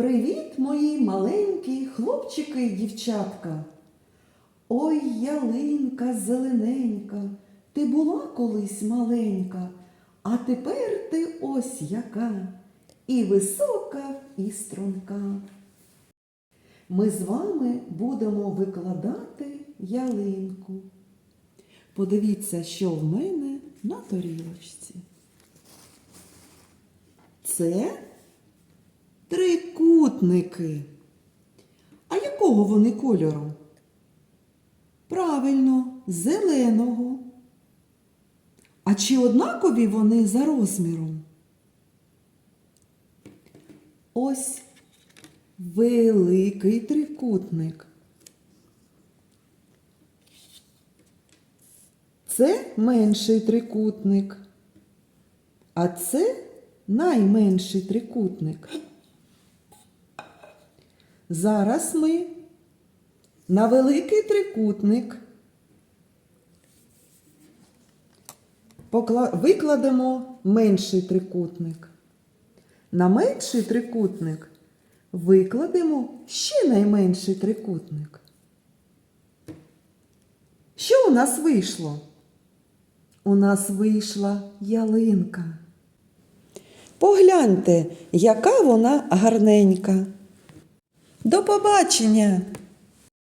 Привіт, мої маленькі хлопчики і дівчатка. Ой, ялинка зелененька, ти була колись маленька, а тепер ти ось яка, і висока, і струнка. Ми з вами будемо викладати ялинку. Подивіться, що в мене на тарілочці. Це трикутники. А якого вони кольору? Правильно, зеленого. А чи однакові вони за розміром? Ось великий трикутник. Це менший трикутник. А це найменший трикутник. Зараз ми на великий трикутник викладемо менший трикутник. На менший трикутник викладемо ще найменший трикутник. Що у нас вийшло? У нас вийшла ялинка. Погляньте, яка вона гарненька. До побачення!